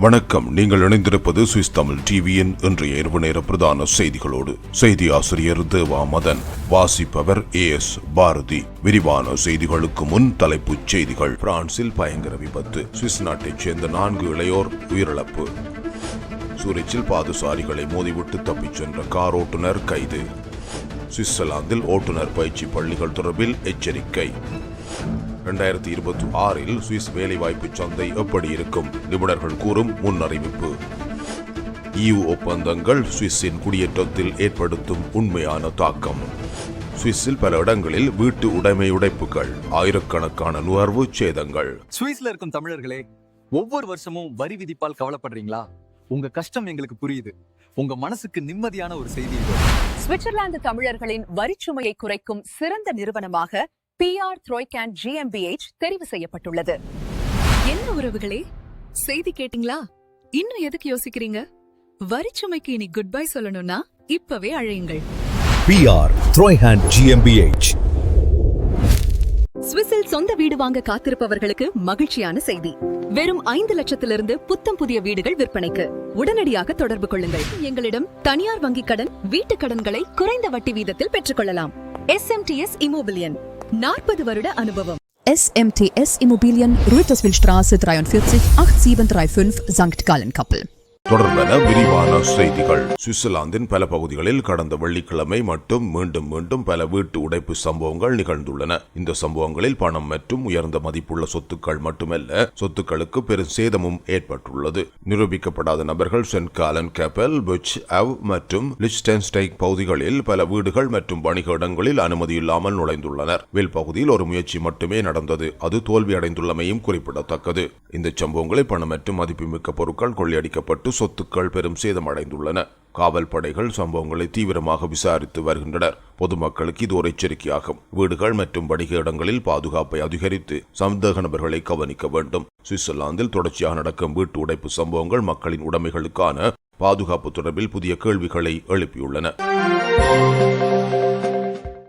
வணக்கம். நீங்கள் இணைந்திருப்பது சுவிஸ் தமிழ் டிவியின் இன்றைய இரவு நேர பிரதான செய்திகளோடு. செய்தி ஆசிரியர் தேவா மதன் வாசிப்பவர் ஏ எஸ் பாரதி. விரிவான செய்திகளுக்கு முன் தலைப்புச் செய்திகள். பிரான்சில் பயங்கர விபத்து. சுவிஸ் நாட்டைச் சேர்ந்த நான்கு இளையோர் உயிரிழப்பு. சூரிச்சில் பாதுசாரிகளை மோதிவிட்டு தப்பிச் சென்ற கார் ஓட்டுநர் கைது. சுவிட்சர்லாந்தில் ஓட்டுநர் பயிற்சி பள்ளிகள் தொடர்பில் எச்சரிக்கை. இரண்டாயிரத்தி இருபத்தி ஆறில் சுவிஸ் வேலைவாய்ப்பு சந்தை எப்படி இருக்கும்? நிபுணர்கள் கூறும் முன் அறிவிப்பு இயு ஒப்பந்தங்கள் சுவிஸின் குடியேற்றத்தில் ஏற்படுத்தும் உண்மையான தாக்கம். சுவிஸில் பல இடங்களில் வீட்டு உடைமை உடைப்புகள் ஆயிரக்கணக்கான நுகர்வு சேதங்கள். சுவிஸ்ல இருக்கும் தமிழர்களே ஒவ்வொரு வருஷமும் வரி விதிப்பால் கவலைப்படுறீங்களா? உங்க கஷ்டம் எங்களுக்கு புரியுது. உங்க மனசுக்கு நிம்மதியான ஒரு செய்தி இது. சுவிட்சர்லாந்து தமிழர்களின் வரிச்சுமையை குறைக்கும் சிறந்த நிறுவனமாக பிஆர் த்ரோய்கேன் ஜிஎம்பிஎச் தெரிவு செய்யப்பட்டுள்ளது. என்ன உறவுகளே? செய்தி கேட்டிங்களா? இன்னும் எதுக்கு யோசிக்கிறீங்க? வரிச்சுமைக்கு இனி குட் பை சொல்லணும்னா இப்பவே அழையுங்கள். PR Troyhand GmbH சுவிஸில் சொந்த வீடு வாங்க காத்திருப்பவர்களுக்கு மகிழ்ச்சியான செய்தி. வெறும் ஐந்து லட்சத்திலிருந்து புத்தம் புதிய வீடுகள் விற்பனைக்கு. உடனடியாக தொடர்பு கொள்ளுங்கள். எங்களிடம் தனியார் வங்கிக் கடன் வீட்டுக் கடன்களை குறைந்த வட்டி வீதத்தில் பெற்றுக்கொள்ளலாம் எஸ்எம்டிஎஸ் இமோபிலியன் நாற்பது வருட அனுபவம் SMTS Immobilien, Rüterswillstraße 43 8735 St. Gallen Kappel. தொடர்பென விரிவான செய்திகள். சுவிட்சர்லாந்தின் பல பகுதிகளில் கடந்த வெள்ளிக்கிழமை மட்டும் மீண்டும் மீண்டும் பல வீட்டு உடைப்பு சம்பவங்கள் நிகழ்ந்துள்ளன. இந்த சம்பவங்களில் பணம் மற்றும் உயர்ந்த மதிப்புள்ள சொத்துக்கள் மட்டுமல்ல சொத்துக்களுக்கு பெரும் சேதமும் ஏற்பட்டுள்ளது. நிரூபிக்கப்படாத நபர்கள் சென்ட் காலன் கேப்பல் பிச் அவ் மற்றும் லிச்டென்ஸ்டைக் பகுதிகளில் பல வீடுகள் மற்றும் வணிக இடங்களில் அனுமதியில்லாமல் நுழைந்துள்ளனர். வில் பகுதியில் ஒரு முயற்சி மட்டுமே நடந்தது. அது தோல்வியடைந்துள்ளமையும் குறிப்பிடத்தக்கது. இந்த சம்பவங்களில் பணம் மற்றும் மதிப்புமிக்க பொருட்கள் கொள்ளையடிக்கப்பட்டு சொத்துக்கள் பெரும் சேதமடைந்துள்ளன. காவல் படைகள் சம்பவங்களை தீவிரமாக விசாரித்து வருகின்றனர். பொதுமக்களுக்கு இது ஒரு எச்சரிக்கையாகும். வீடுகள் மற்றும் வணிக இடங்களில் பாதுகாப்பை அதிகரித்து சந்தேக நபர்களை கவனிக்க வேண்டும். சுவிட்சர்லாந்தில் தொடர்ச்சியாக நடக்கும் வீட்டு உடைப்பு சம்பவங்கள் மக்களின் உடைமைகளுக்கான பாதுகாப்பு தொடர்பில் புதிய கேள்விகளை எழுப்பியுள்ளன.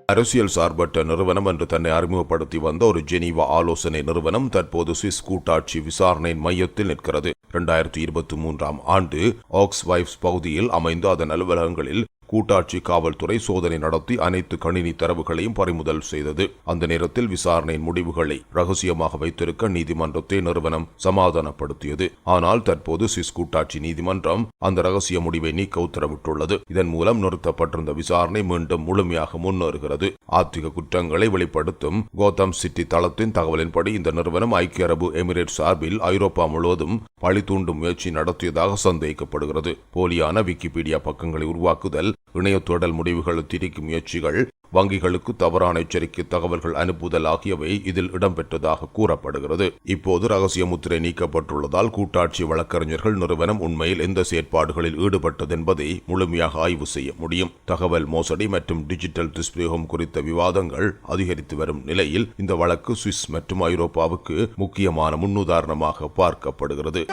அரசியல் சார்பற்ற நிறுவனம் என்று தன்னை அறிமுகப்படுத்தி வந்த ஒரு ஜெனீவா ஆலோசனை நிறுவனம் தற்போது சுவிஸ் கூட்டாட்சி விசாரணையின் மையத்தில் நிற்கிறது. இரண்டாயிரத்தி இருபத்தி மூன்றாம் ஆண்டு ஆக்ஸ் வைப்ஸ் பகுதியில் அமைந்த அதன் அலுவலகங்களில் கூட்டாட்சி காவல்துறை சோதனை நடத்தி அனைத்து கணினி தரவுகளையும் பறிமுதல் செய்தது. அந்த நேரத்தில் விசாரணையின் முடிவுகளை ரகசியமாக வைத்திருக்க நீதிமன்றத்தை நிறுவனம் சமாதானப்படுத்தியது. ஆனால் தற்போது சுவிஸ் கூட்டாட்சி நீதிமன்றம் அந்த ரகசிய முடிவை நீக்க உத்தரவிட்டுள்ளது. இதன் மூலம் நிறுத்தப்பட்டிருந்த விசாரணை மீண்டும் முழுமையாக முன்னேறுகிறது. ஆத்திக குற்றங்களை வெளிப்படுத்தும் கோதம் சிட்டி தளத்தின் தகவலின்படி இந்த நிறுவனம் ஐக்கிய அரபு எமிரேட் சார்பில் ஐரோப்பா முழுவதும் பழி தூண்டும் முயற்சி நடத்தியதாக சந்தேகிக்கப்படுகிறது போலியான விக்கிபீடியா பக்கங்களை உருவாக்குதல் இணைய முடிவுகள் முடிவுகளை திரிக்கும் முயற்சிகள் வங்கிகளுக்கு தவறான எச்சரிக்கை தகவல்கள் அனுப்புதல் ஆகியவை இதில் இடம்பெற்றதாக கூறப்படுகிறது. இப்போது ரகசிய முத்திரை நீக்கப்பட்டுள்ளதால் கூட்டாட்சி வழக்கறிஞர்கள் நிறுவனம் உண்மையில் எந்த செயற்பாடுகளில் ஈடுபட்டது என்பதை முழுமையாக ஆய்வு செய்ய முடியும். தகவல் மோசடி மற்றும் டிஜிட்டல் துஷ்பிரயோகம் குறித்த விவாதங்கள் அதிகரித்து வரும் நிலையில் இந்த வழக்கு சுவிஸ் மற்றும் ஐரோப்பாவுக்கு முக்கியமான முன்னுதாரணமாக பார்க்கப்படுகிறது.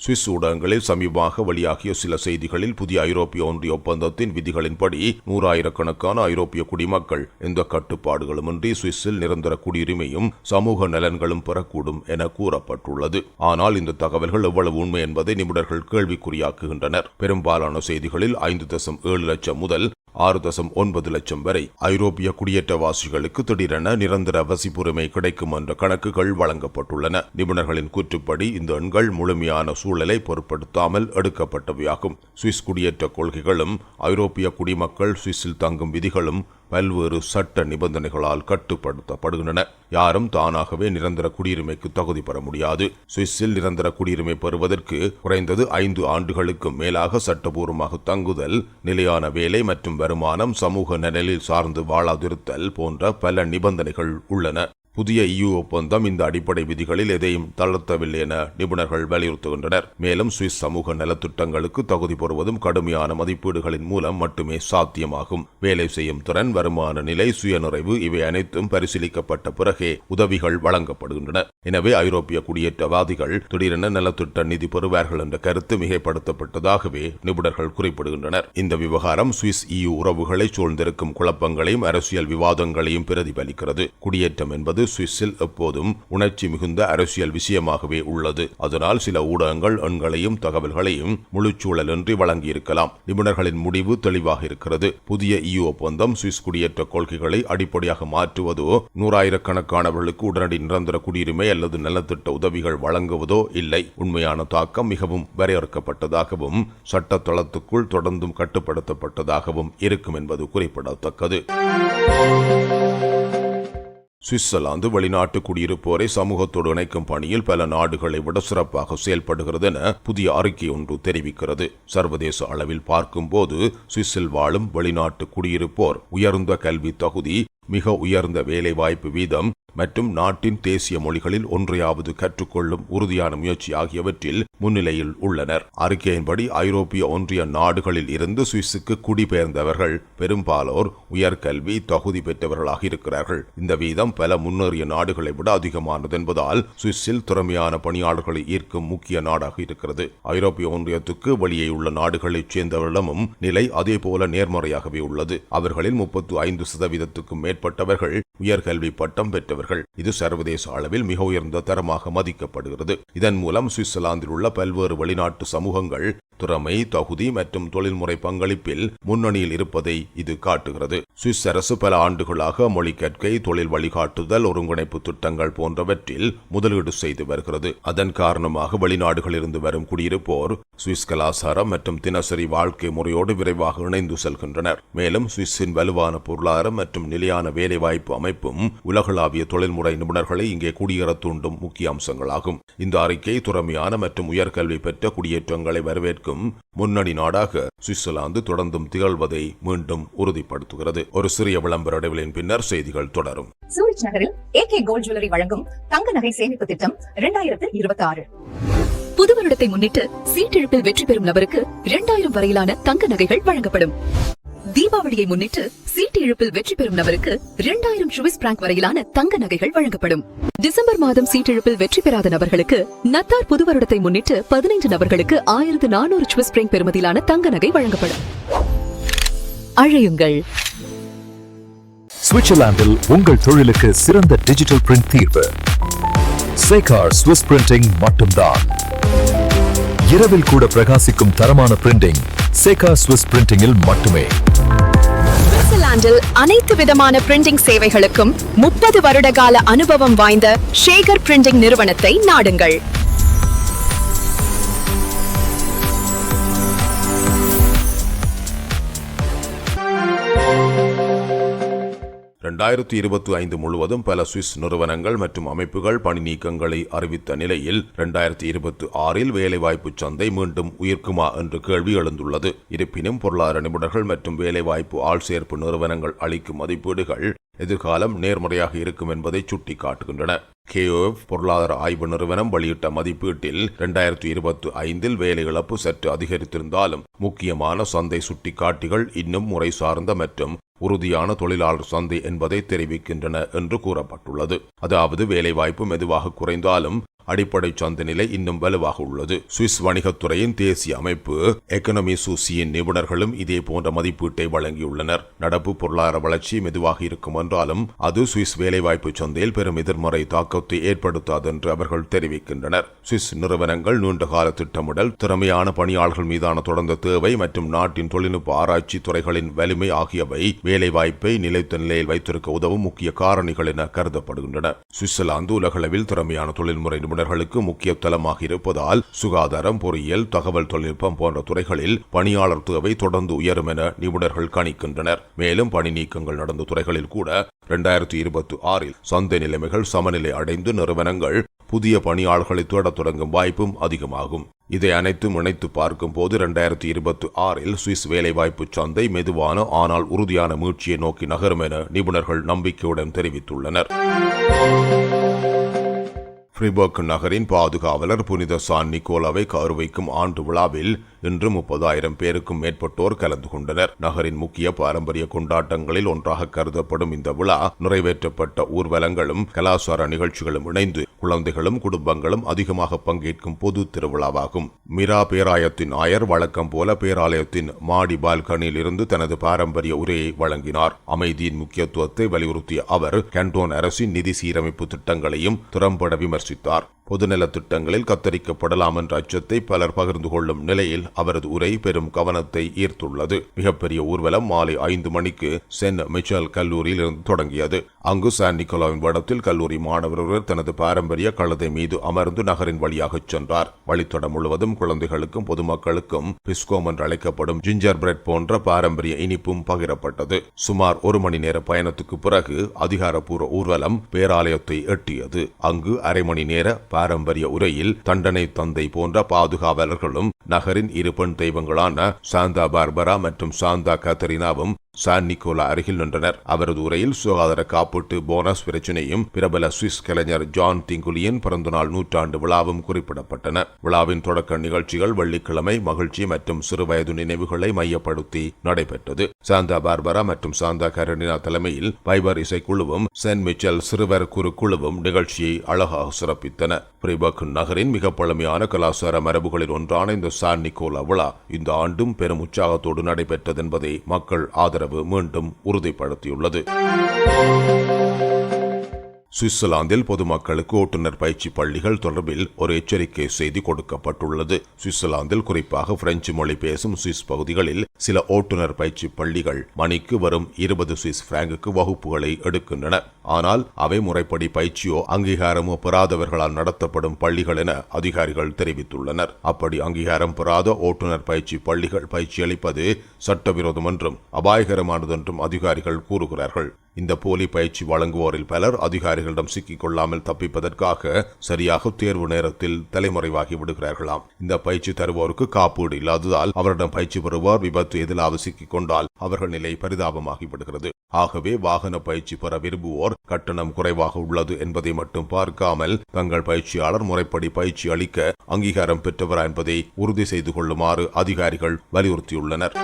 சுவிஸ் ஊடகங்களில் சமீபமாக வெளியாகிய சில செய்திகளில் புதிய ஐரோப்பிய ஒன்றிய ஒப்பந்தத்தின் விதிகளின்படி நூறாயிரக்கணக்கான ஐரோப்பிய குடிமக்கள் எந்த கட்டுப்பாடுகளுமின்றி சுவிஸில் நிரந்தர குடியுரிமையும் சமூக நலன்களும் பெறக்கூடும் என கூறப்பட்டுள்ளது. ஆனால் இந்த தகவல்கள் எவ்வளவு உண்மை என்பதை நிபுணர்கள் கேள்விக்குறியாக்குகின்றனர். பெரும்பாலான செய்திகளில் ஐந்து தசம் ஏழு லட்சம் முதல் ஆறு தசம் ஒன்பது லட்சம் வரை ஐரோப்பிய குடியேற்றவாசிகளுக்கு திடீரென நிரந்தர வசிப்புரிமை கிடைக்கும் என்ற கணக்குகள் வழங்கப்பட்டுள்ளன. நிபுணர்களின் கூற்றுப்படி இந்த எண்கள் முழுமையான சூழலை பொருட்படுத்தாமல் எடுக்கப்பட்டவையாகும். சுவிஸ் குடியேற்ற கொள்கைகளும் ஐரோப்பிய குடிமக்கள் சுவிஸில் தங்கும் விதிகளும் பல்வேறு சட்ட நிபந்தனைகளால் கட்டுப்படுத்தப்படுகின்றன. யாரும் தானாகவே நிரந்தர குடியுரிமைக்கு தகுதி பெற முடியாது. சுவிஸில் நிரந்தர குடியுரிமை பெறுவதற்கு குறைந்தது ஐந்து ஆண்டுகளுக்கு மேலாக சட்டபூர்வமாக தங்குதல் நிலையான வேலை மற்றும் வருமானம் சமூக நலனில் சார்ந்து வாழாதிருத்தல் போன்ற பல நிபந்தனைகள் உள்ளன. புதிய இயு ஒப்பந்தம் இந்த அடிப்படை விதிகளில் எதையும் தளர்த்தவில்லை என நிபுணர்கள் வலியுறுத்துகின்றனர். மேலும் சுவிஸ் சமூக நலத்திட்டங்களுக்கு தகுதி பெறுவதும் கடுமையான மதிப்பீடுகளின் மூலம் மட்டுமே சாத்தியமாகும். வேலை செய்யும் திறன் வருமான நிலை சுயநிறைவு இவை அனைத்தும் பரிசீலிக்கப்பட்ட பிறகே உதவிகள் வழங்கப்படுகின்றன. எனவே ஐரோப்பிய குடியேற்றவாதிகள் திடீரென நலத்திட்ட நிதி பெறுவார்கள் என்ற கருத்து மிகைப்படுத்தப்பட்டதாகவே நிபுணர்கள் குறிப்பிடுகின்றனர். இந்த விவகாரம் சுவிஸ் இயு உறவுகளை சூழ்ந்திருக்கும் குழப்பங்களையும் அரசியல் விவாதங்களையும் பிரதிபலிக்கிறது. குடியேற்றம் என்பது சுவிஸில் எப்போதும் உணர்ச்சி மிகுந்த அரசியல் விஷயமாகவே உள்ளது. அதனால் சில ஊடகங்கள் எண்களையும் தகவல்களையும் முழுச்சூழலின்றி வழங்கியிருக்கலாம். நிபுணர்களின் முடிவு தெளிவாக இருக்கிறது. புதிய இயு ஒப்பந்தம் சுவிஸ் குடியேற்ற கொள்கைகளை அடிப்படையாக மாற்றுவதோ நூறாயிரக்கணக்கானவர்களுக்கு உடனடி நிரந்தர குடியுரிமை அல்லது நலத்திட்ட உதவிகள் வழங்குவதோ இல்லை. உண்மையான தாக்கம் மிகவும் வரையறுக்கப்பட்டதாகவும் சட்ட தளத்துக்குள் தொடர்ந்தும் கட்டுப்படுத்தப்பட்டதாகவும் இருக்கும் என்பது குறிப்பிடத்தக்கது. சுவிட்சர்லாந்து வெளிநாட்டு குடியிருப்போரை சமூகத்தோடு இணைக்கும் பணியில் பல நாடுகளை விட சிறப்பாக செயல்படுகிறது என புதிய அறிக்கை ஒன்று தெரிவிக்கிறது. சர்வதேச அளவில் பார்க்கும்போது சுவிஸில் வாழும் வெளிநாட்டு குடியிருப்போர் உயர்ந்த கல்வி தகுதி மிக உயர்ந்த வேலைவாய்ப்பு வீதம் மற்றும் நாட்டின் தேசிய மொழிகளில் ஒன்றையாவது கற்றுக்கொள்ளும் உறுதியான முயற்சி ஆகியவற்றில் முன்னிலையில் உள்ளனர். அறிக்கையின்படி ஐரோப்பிய ஒன்றிய நாடுகளில் இருந்து சுவிஸுக்கு குடிபெயர்ந்தவர்கள் பெரும்பாலோர் உயர்கல்வி தகுதி பெற்றவர்களாக இருக்கிறார்கள். இந்த வீதம் பல முன்னேறிய நாடுகளை விட அதிகமானது என்பதால் சுவிஸில் திறமையான பணியாளர்களை ஈர்க்கும் முக்கிய நாடாக இருக்கிறது. ஐரோப்பிய ஒன்றியத்துக்கு வெளியே உள்ள நாடுகளைச் சேர்ந்தவர்களிடமும் நிலை அதேபோல நேர்மறையாகவே உள்ளது. அவர்களில் முப்பத்து ஐந்து சதவீதத்துக்கும் மேற்பட்டவர்கள் உயர்கல்வி பட்டம் பெற்றவர்கள். இது சர்வதேச அளவில் மிக உயர்ந்த தரமாக மதிக்கப்படுகிறது. இதன் மூலம் சுவிட்சர்லாந்தில் உள்ள பல்வேறு வெளிநாட்டு சமூகங்கள் திறமை தகுதி மற்றும் தொழில்முறை பங்களிப்பில் முன்னணியில் இருப்பதை இது காட்டுகிறது. சுவிஸ் அரசு பல ஆண்டுகளாக மொழி கற்கை தொழில் வழிகாட்டுதல் ஒருங்கிணைப்பு திட்டங்கள் போன்றவற்றில் முதலீடு செய்து வருகிறது. அதன் காரணமாக வெளிநாடுகளிலிருந்து வரும் குடியிருப்போர் சுவிஸ் கலாச்சாரம் மற்றும் தினசரி வாழ்க்கை முறையோடு விரைவாக இணைந்து செல்கின்றனர். மேலும் சுவிஸின் வலுவான பொருளாதாரம் மற்றும் நிலையான வேலைவாய்ப்பு அமைப்பும் உலகளாவிய தொழில்முறை நிபுணர்களை இங்கே குடியேற தூண்டும் முக்கிய அம்சங்களாகும். இந்த அறிக்கை திறமையான மற்றும் உயர்கல்வி பெற்ற குடியேற்றங்களை வரவேற்கும் முன்னணி நாடாக சுவிட்சர்லாந்து தொடர்ந்தும் திகழ்வதை மீண்டும் உறுதிப்படுத்துகிறது. ஒரு சிறிய விளம்பர இடைவெளியின் பின்னர் செய்திகள் தொடரும். சூரிச் நகரில் ஏ கே கோல்ட் ஜுவல்லரி வழங்கும் தங்க நகை சேமிப்பு திட்டம் இரண்டாயிரத்து இருபத்தி ஆறு புது வருடத்தை முன்னிட்டு சீட்டிழப்பில் வெற்றி பெறும் நபருக்கு இரண்டாயிரம் வரையிலான தங்க நகைகள் வழங்கப்படும். தீபாவளியை முன்னிட்டு சீட்டு இழுப்பில் வெற்றி பெறும் நபருக்கு இரண்டாயிரம் சுவிஸ் பிராங்க் வரையிலான தங்க நகைகள் வழங்கப்படும். டிசம்பர் மாதம் சீட்டிழப்பில் வெற்றி பெறாத நபர்களுக்கு நத்தார் புது வருடத்தை முன்னிட்டு பதினைந்து நபர்களுக்கு ஆயிரத்து நானூறு சுவிஸ் பிராங்க் பெறுமதியிலான தங்க நகை வழங்கப்படும். அழையுங்கள். சுவிட்சர்லாந்தில் உங்கள் தொழிலுக்கு சிறந்த டிஜிட்டல் பிரிண்ட் தீர்வு. சேகார் பிரிண்டிங் மட்டும்தான். இரவில் கூட பிரகாசிக்கும் தரமான பிரிண்டிங் சேகா ஸ்விஸ் பிரிண்டிங்கில் மட்டுமே. சுவிட்சர்லாந்தில் அனைத்து விதமான பிரிண்டிங் சேவைகளுக்கும் முப்பது வருட கால அனுபவம் வாய்ந்த ஷேகர் பிரிண்டிங் நிறுவனத்தை நாடுங்கள். இரண்டாயிரத்தி இருபத்தி ஐந்து முழுவதும் பல சுவிஸ் நிறுவனங்கள் மற்றும் அமைப்புகள் பணி நீக்கங்களை அறிவித்த நிலையில் இரண்டாயிரத்தி இருபத்தி ஆறில் வேலைவாய்ப்பு சந்தை மீண்டும் உயிர்க்குமா என்று கேள்வி எழுந்துள்ளது. இருப்பினும் பொருளாதார நிபுணர்கள் மற்றும் வேலைவாய்ப்பு ஆள் சேர்ப்பு நிறுவனங்கள் அளிக்கும் மதிப்பீடுகள் எதிர்காலம் நேர்மறையாக இருக்கும் என்பதை சுட்டிக்காட்டுகின்றன. கேஓஎஃப் பொருளாதார ஆய்வு நிறுவனம் வெளியிட்ட மதிப்பீட்டில் இரண்டாயிரத்தி இருபத்தி ஐந்தில் வேலை இழப்பு சற்று அதிகரித்திருந்தாலும் முக்கியமான சந்தை சுட்டிக்காட்டிகள் இன்னும் முறை சார்ந்த மற்றும் உறுதியான தொழிலாளர் சந்தை என்பதை தெரிவிக்கின்றன என்று கூறப்பட்டுள்ளது. அதாவது வேலைவாய்ப்பு மெதுவாக குறைந்தாலும் அடிப்படை சந்தை நிலை இன்னும் வலுவாக உள்ளது. சுவிஸ் வணிகத்துறையின் தேசிய அமைப்பு எக்கனமி சூசியின் நிபுணர்களும் இதே போன்ற மதிப்பீட்டை வழங்கியுள்ளனர். நடப்பு பொருளாதார வளர்ச்சி மெதுவாக இருக்கும் என்றாலும் அது சுவிஸ் வேலைவாய்ப்பு சந்தையில் பெரும் எதிர்மறை தாக்கத்தை ஏற்படுத்தாது என்று அவர்கள் தெரிவிக்கின்றனர். சுவிஸ் நிறுவனங்கள் நீண்டகால திட்டமிடல் திறமையான பணியாளர்கள் மீதான தொடர்ந்த தேவை மற்றும் நாட்டின் தொழில்நுட்ப ஆராய்ச்சி துறைகளின் வலிமை ஆகியவை வேலைவாய்ப்பை நிலைத்த நிலையில் வைத்திருக்க உதவும் முக்கிய காரணிகள் என கருதப்படுகின்றன. சுவிட்சர்லாந்து உலகளவில் திறமையான தொழில்முறை நிபுணர்களுக்கு முக்கிய தளமாக இருப்பதால் சுகாதாரம் பொறியியல் தகவல் தொழில்நுட்பம் போன்ற துறைகளில் பணியாளர் தேவை தொடர்ந்து உயரும் என நிபுணர்கள் கணிக்கின்றனர். மேலும் பணி நீக்கங்கள் நடந்த துறைகளில் கூட இரண்டாயிரத்தி இருபத்தி ஆறில் சந்தை நிலைமைகள் சமநிலை அடைந்து நிறுவனங்கள் புதிய பணியாளர்களை தேடத் தொடங்கும் வாய்ப்பும் அதிகமாகும். இதை அனைத்தும் இணைத்து பார்க்கும் போது இரண்டாயிரத்தி இருபத்தி ஆறில் சுவிஸ் வேலைவாய்ப்பு சந்தை மெதுவான ஆனால் உறுதியான மீழ்ச்சியை நோக்கி நகரும் என நிபுணர்கள் நம்பிக்கையுடன் தெரிவித்துள்ளனர். ஃப்ரிபர்க் நகரின் பாதுகாவலர் புனித சான் நிக்கோலாவை கௌரவிக்கும் ஆண்டு விழாவில் இன்று முப்பதாயிரம் பேருக்கும் மேற்பட்டோர் கலந்து கொண்டனர். நகரின் முக்கிய பாரம்பரிய கொண்டாட்டங்களில் ஒன்றாக கருதப்படும் இந்த விழா நிறைவேற்றப்பட்ட ஊர்வலங்களும் கலாச்சார நிகழ்ச்சிகளும் இணைந்து குழந்தைகளும் குடும்பங்களும் அதிகமாக பங்கேற்கும் பொது திருவிழாவாகும். மிரா பேராயத்தின் ஆயர் வழக்கம் போல பேராலயத்தின் மாடி பால்கனியில் இருந்து தனது பாரம்பரிய உரையை வழங்கினார். அமைதியின் முக்கியத்துவத்தை வலியுறுத்திய அவர் கண்டோன் அரசின் நிதி சீரமைப்பு திட்டங்களையும் திறம்பட விமர்சித்தார். பொதுநல திட்டங்களில் கத்தரிக்கப்படலாம் என்ற அச்சத்தை பலர் பகிர்ந்து கொள்ளும் நிலையில் அவரது உரை பெரும் கவனத்தை ஈர்த்துள்ளது. மிகப்பெரிய ஊர்வலம் மாலை ஐந்து மணிக்கு சென் மிச்சல் கல்லூரியில் இருந்து தொடங்கியது. அங்கு சான் நிக்கோலாவின் வடத்தில் கல்லூரி மாணவர் ஒருவர் தனது பாரம்பரிய கழுதை மீது அமர்ந்து நகரின் வழியாகச் சென்றார். வழித்தடம் முழுவதும் குழந்தைகளுக்கும் பொதுமக்களுக்கும் பிஸ்கோம் என்று அழைக்கப்படும் ஜிஞ்சர் பிரெட் போன்ற பாரம்பரிய இனிப்பும் பகிரப்பட்டது. சுமார் ஒரு மணி நேர பயணத்துக்கு பிறகு அதிகாரப்பூர்வ ஊர்வலம் பேராலயத்தை எட்டியது. அங்கு அரை மணி நேர பாரம்பரிய உரையில் தண்டனை தந்தை போன்ற பாதுகாவலர்களும் நகரின் இரு பெண் தெய்வங்களான சாந்தா பார்பரா மற்றும் சாந்தா கத்தரினாவும் சான் நிக்கோலா அருகில் நின்றனர். அவரது உரையில் சுகாதார காப்பீட்டு போனஸ் பிரச்சினையும் பிரபல சுவிஸ் கலைஞர் ஜான் திங்குலியின் பிறந்தநாள் நூற்றாண்டு விழாவும் குறிப்பிடப்பட்டன. விழாவின் தொடக்க நிகழ்ச்சிகள் வெள்ளிக்கிழமை மகிழ்ச்சி மற்றும் சிறுவயது நினைவுகளை மையப்படுத்தி நடைபெற்றது. சாந்தா பார்பரா மற்றும் சாந்தா கரடினா தலைமையில் பைபர் இசைக்குழுவும் சென்ட் மிச்சல் சிறுவர் குழுவும் நிகழ்ச்சியை அழகாக சிறப்பித்தன. பிரிபக் நகரின் மிக பழமையான கலாச்சார மரபுகளில் ஒன்றான இந்த சான் நிக்கோலா விழா இந்த ஆண்டும் பெரும் உற்சாகத்தோடு நடைபெற்றது என்பதை மக்கள் ஆதரவு மீண்டும் உறுதிப்படுத்தியுள்ளது. சுவிட்சர்லாந்தில் பொதுமக்களுக்கு ஓட்டுநர் பயிற்சி பள்ளிகள் தொடர்பில் ஒரு எச்சரிக்கை செய்தி கொடுக்கப்பட்டுள்ளது. சுவிட்சர்லாந்தில் குறிப்பாக பிரெஞ்சு மொழி பேசும் சுவிஸ் பகுதிகளில் சில ஓட்டுநர் பயிற்சி பள்ளிகள் மணிக்கு வரும் இருபது சுவிஸ் பிராங்குக்கு வகுப்புகளை எடுக்கின்றன. ஆனால் அவை முறைப்படி பயிற்சியோ அங்கீகாரமோ பெறாதவர்களால் நடத்தப்படும் பள்ளிகள் என அதிகாரிகள் தெரிவித்துள்ளனர். அப்படி அங்கீகாரம் பெறாத ஓட்டுநர் பயிற்சி பள்ளிகள் பயிற்சி அளிப்பது சட்டவிரோதம் என்றும் அபாயகரமானது என்றும் அதிகாரிகள் கூறுகிறார்கள். இந்த போலி பயிற்சி வழங்குவோரில் பலர் அதிகாரிகளிடம் சிக்கிக் கொள்ளாமல் தப்பிப்பதற்காக சரியாக தேர்வு நேரத்தில் தலைமறைவாகி விடுகிறார்களாம். இந்த பயிற்சி தருவோருக்கு காப்பீடு இல்லாததால் அவரிடம் பயிற்சி பெறுவோர் விபத்து எதிலாவது சிக்கிக் கொண்டால் அவர்கள் நிலை பரிதாபமாகி விடுகிறது. ஆகவே வாகன பயிற்சி பெற விரும்புவோர் கட்டணம் குறைவாக உள்ளது என்பதை மட்டும் பார்க்காமல் தங்கள் பயிற்சியாளர் முறைப்படி பயிற்சி அளிக்க அங்கீகாரம் பெற்றவரா என்பதை உறுதி செய்து கொள்ளுமாறு அதிகாரிகள் வலியுறுத்தியுள்ளனர்.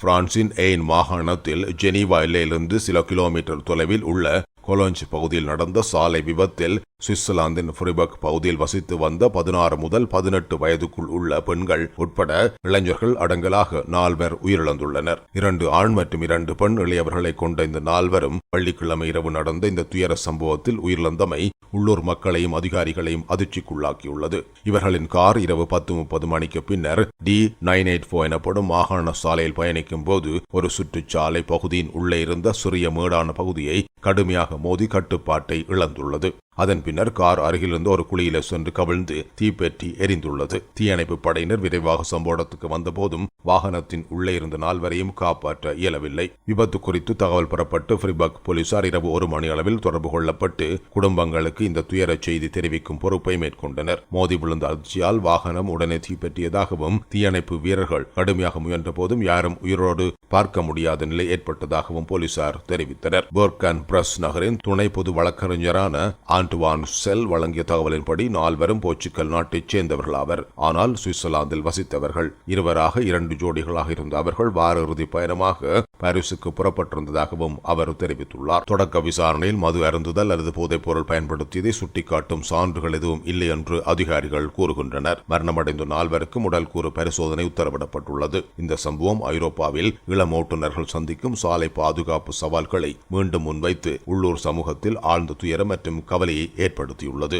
பிரான்சின் எயின் மாகாணத்தில் ஜெனீவா எல்லையிலிருந்து சில கிலோமீட்டர் தொலைவில் உள்ள கொலோஞ்ச் பகுதியில் நடந்த சாலை விபத்தில் சுவிட்சர்லாந்தின் ஃப்ரிபக் பகுதியில் வசித்து வந்த பதினாறு முதல் பதினெட்டு வயதுக்குள் உள்ள பெண்கள் உட்பட இளைஞர்கள் அடங்கலாக நால்வர் உயிரிழந்துள்ளனர். இரண்டு ஆண் மற்றும் இரண்டு பெண் இளையவர்களை கொண்ட இந்த நால்வரும் வெள்ளிக்கிழமை இரவு நடந்த இந்த துயர சம்பவத்தில் உயிரிழந்தமை உள்ளூர் மக்களையும் அதிகாரிகளையும் அதிர்ச்சிக்குள்ளாக்கியுள்ளது. இவர்களின் கார் இரவு பத்து முப்பது மணிக்கு பின்னர் டி நைன் எயிட் ஃபோர் எனப்படும் மாகாண சாலையில் பயணிக்கும் போது ஒரு சுற்றுச்சாலை பகுதியின் உள்ளே இருந்த சிறிய மேடான பகுதியை கடுமையாக மோதி கட்டுப்பாட்டை இழந்துள்ளது. அதன் பின்னர் கார் அருகிலிருந்து ஒரு குழியில சென்று கவிழ்ந்து தீப்பெற்றி எரிந்துள்ளது. தீயணைப்பு படையினர் விரைவாக சம்பவத்துக்கு வந்தபோதும் வாகனத்தின் உள்ளே இருந்த நால்வரையும் காப்பாற்ற இயலவில்லை. விபத்து குறித்து தகவல் பெறப்பட்டு ஃப்ரிபக் போலீசார் இரவு ஒரு மணி அளவில் தொடர்பு கொள்ளப்பட்டு குடும்பங்களுக்கு இந்த துயரச் செய்தி தெரிவிக்கும் பொறுப்பை மேற்கொண்டனர். மோதி விழுந்த அதிர்ச்சியால் வாகனம் உடனே தீப்பெற்றியதாகவும் தீயணைப்பு வீரர்கள் கடுமையாக முயன்ற போதும் யாரும் உயிரோடு பார்க்க முடியாத நிலை ஏற்பட்டதாகவும் போலீசார் தெரிவித்தனர். போர்கான் பிரஸ் நகரின் துணை பொது வழக்கறிஞரான ஆண்டுவான் செல் வழங்கிய தகவலின்படி நால்வரும் போர்ச்சுகல் நாட்டைச் சேர்ந்தவர்கள் ஆவர். ஆனால் சுவிட்சர்லாந்தில் வசித்தவர்கள் இருவராக இரண்டு ஜோடிகளாக இருந்த அவர்கள் வார இறுதி பயணமாக பாரிஸுக்கு புறப்பட்டிருந்ததாகவும் அவர் தெரிவித்துள்ளார். தொடக்க விசாரணையில் மது அருந்துதல் அல்லது போதைப் பொருள் பயன்படுத்தியதை சுட்டிக்காட்டும் சான்றுகள் எதுவும் இல்லை என்று அதிகாரிகள் கூறுகின்றனர். மரணமடைந்த நால்வருக்கும் உடல் கூறு பரிசோதனை உத்தரவிடப்பட்டுள்ளது. இந்த சம்பவம் ஐரோப்பாவில் இளம் ஓட்டுநர்கள் சந்திக்கும் சாலை பாதுகாப்பு சவால்களை மீண்டும் முன்வைத்து உள்ளூர் சமூகத்தில் ஆழ்ந்த துயரம் மற்றும் கவலை கவலையை ஏற்படுத்தியுள்ளது.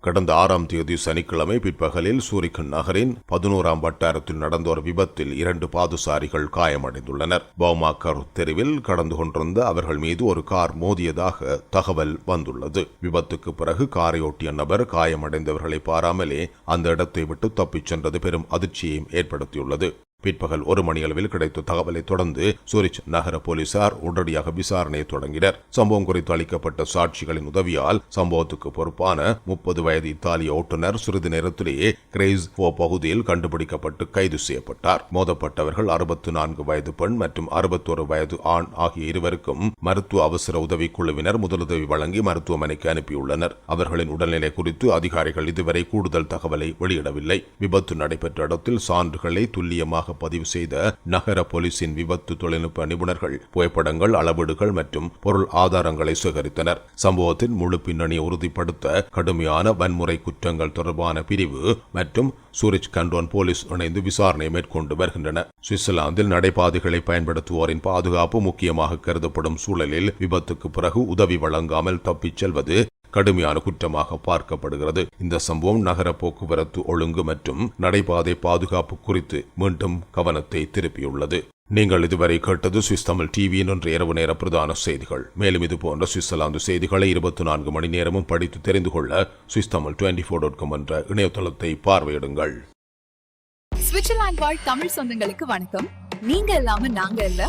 கடந்த ஆறாம் தேதி சனிக்கிழமை பிற்பகலில் சூரிகன் நகரின் பதினோராம் வட்டாரத்தில் நடந்த ஒரு விபத்தில் இரண்டு பாதுசாரிகள் காயமடைந்துள்ளனர். பௌமாக்கர் தெருவில் கடந்து கொண்டிருந்த அவர்கள் மீது ஒரு கார் மோதியதாக தகவல் வந்துள்ளது. விபத்துக்கு பிறகு காரை ஓட்டிய நபர் காயமடைந்தவர்களை பாராமலே அந்த இடத்தை விட்டு தப்பிச் சென்றது பெரும் அதிர்ச்சியையும் ஏற்படுத்தியுள்ளது. பிற்பகல் ஒரு மணியளவில் கிடைத்த தகவலை தொடர்ந்து சூரிச் நகர போலீசார் உடனடியாக விசாரணையை தொடங்கினர். சம்பவம் குறித்து அளிக்கப்பட்ட சாட்சிகளின் உதவியால் சம்பவத்துக்கு பொறுப்பான முப்பது வயது இத்தாலிய ஓட்டுநர் சிறிது நேரத்திலேயே கிரேஸ் போ பகுதியில் கண்டுபிடிக்கப்பட்டு கைது செய்யப்பட்டார். மோதப்பட்டவர்கள் அறுபத்து நான்கு வயது பெண் மற்றும் அறுபத்தோரு வயது ஆண் ஆகிய இருவருக்கும் மருத்துவ அவசர உதவி குழுவினர் முதலுதவி வழங்கி மருத்துவமனைக்கு அனுப்பியுள்ளனர். அவர்களின் உடல்நிலை குறித்து அதிகாரிகள் இதுவரை கூடுதல் தகவலை வெளியிடவில்லை. விபத்து நடைபெற்ற இடத்தில் சான்றுகளை துல்லியமாக பதிவு செய்த நகர போலீசின் விபத்து தொழில்நுட்ப நிபுணர்கள் புகைப்படங்கள் அளவீடுகள் மற்றும் பொருள் ஆதாரங்களை சேகரித்தனர். சம்பவத்தின் முழு பின்னணியை உறுதிப்படுத்த கடுமையான வன்முறை குற்றங்கள் தொடர்பான பிரிவு மற்றும் சூரிச் கண்டோன் போலீஸ் இணைந்து விசாரணை மேற்கொண்டு வருகின்றன. சுவிட்சர்லாந்தில் நடைபாதைகளை பயன்படுத்துவோரின் பாதுகாப்பு முக்கியமாக கருதப்படும் சூழலில் விபத்துக்கு பிறகு உதவி வழங்காமல் தப்பிச் செல்வது கடுமையான குற்றமாக பார்க்கப்படுகிறது. இந்த சம்பவம் நகர போக்குவரத்து ஒழுங்கு மற்றும் நடைபாதை பாதுகாப்பு குறித்து மீண்டும் கவனத்தை திருப்பியுள்ளது. நீங்கள் இதுவரை கேட்டது சுவிஸ் தமிழ் டிவியின் ஒன்று இரவு நேர பிரதான செய்திகள். மேலும் இது போன்ற சுவிட்சர்லாந்து செய்திகளை இருபத்தி நான்கு மணி நேரமும் படித்து தெரிந்து கொள்ள Swiss Tamil twenty four dot com என்ற இணையதளத்தை பார்வையிடுங்கள். சுவிட்சர்லாந்து வாழ் தமிழ் சொந்தங்களுக்கு வணக்கம். நீங்க இல்லாம நாங்க இல்ல.